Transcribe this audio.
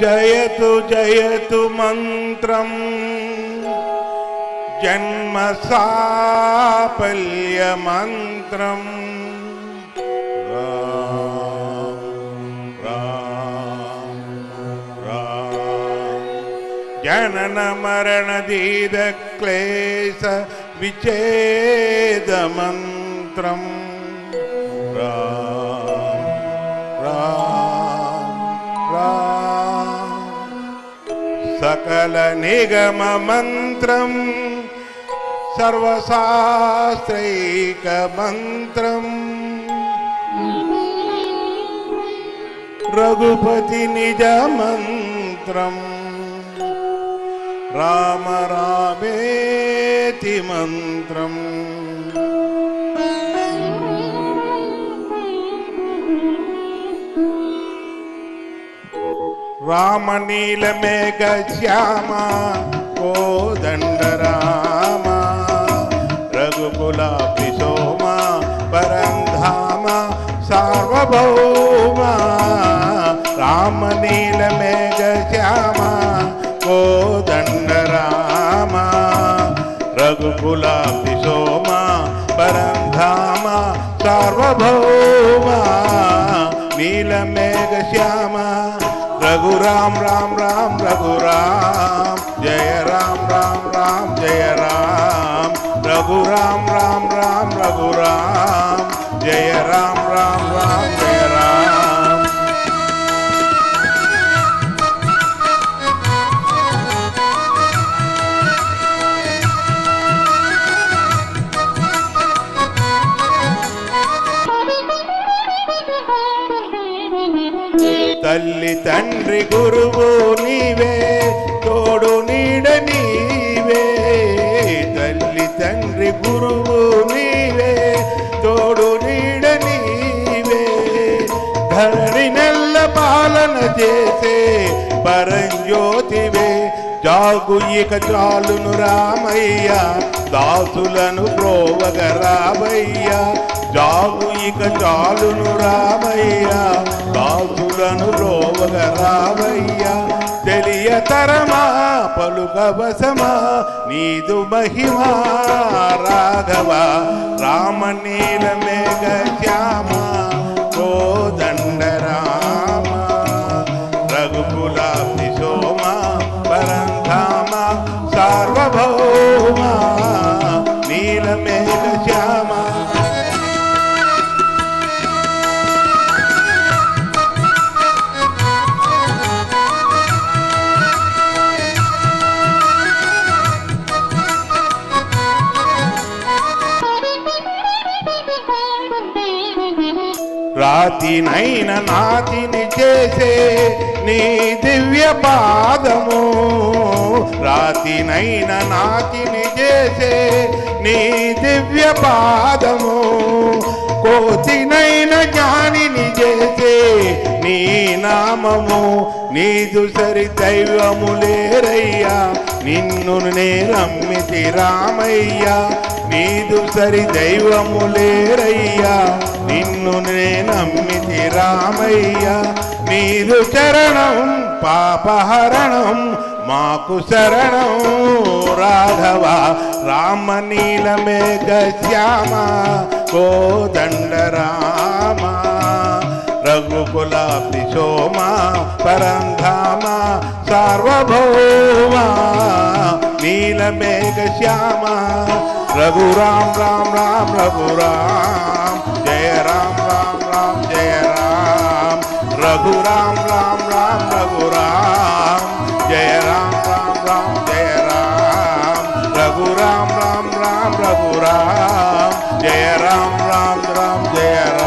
जयतु जयतु मन्त्रम्। जन्मसापल्यमन्त्रम् जननमरणदीदक्लेश जननमरणदीर्धक्लेशविचेदमन्त्रम् సకల నిగమ మంత్రం. సర్వశాస్త్రైక మంత్రం. రఘుపతి నిజ మంత్రం. రామ రామేతి మంత్రం. రామనీలమేఘ శ్యామ కోదండ రామ రఘుకులాపి సోమ పరంధామ సార్వభౌమ రామనీలమేఘ శ్యామ కోదండ రామ రఘుకులాపి సోమ పరంధామ సార్వభౌమ నీలమేఘ శ్యామ रघु राम राम राम रघु राम जय राम राम राम जय राम रघु राम राम राम रघु राम जय राम राम राम जय राम Thank you. తల్లి తండ్రి గురువు నీవే తోడు నీడ నీవే. తల్లి తండ్రి గురువు నీవే తోడు నీడ నీవే. ధరణి నెల్ల పాలన చేసే పరంజ్యోతివే. జాగు ఇక చాలును రామయ్య దాసులను ప్రోవగ రామయ్య జాగు ఇక చాలును రామయ్య దాసులను ప్రోవగ రామయ్య తెలియతరమా పలుకవసమా నీదు మహిమా రాఘవ రామనీల మేఘ శ్యామ రాతినైన నాతిని చేసే నీ దివ్య పాదము. రాతినైన నాతిని చేసే నీ దివ్య పాదము. కోతినైన జ్ఞాన నామము నీదు సరి దైవము లేరయ్యా. నిన్ను నే రమ్మితి రామయ్యా. నీదు సరి దైవము లేరయ్యా. నిన్ను నే నమ్మితి రామయ్య. నీదు చరణం పాపహరణం మాకు శరణం రాఘవ రామ నీలమేఘ శ్యామ కోదండ కులాబ్ధి సోమా పరంధామ సార్వభౌమ నీలమేఘ శ్యామ రఘురామ్ రామ్ రామ్ రఘురామ్ జయ రామ్ రామ్ రామ్ జయ రామ్ రఘురామ్ రామ్ రామ్ రఘురామ్ జయ రామ్ రామ్ రామ్ జయ రామ్ రఘురామ్ రామ్ రామ్ రఘురామ్ జయ రామ్ రామ్ రామ్ జయ రామ్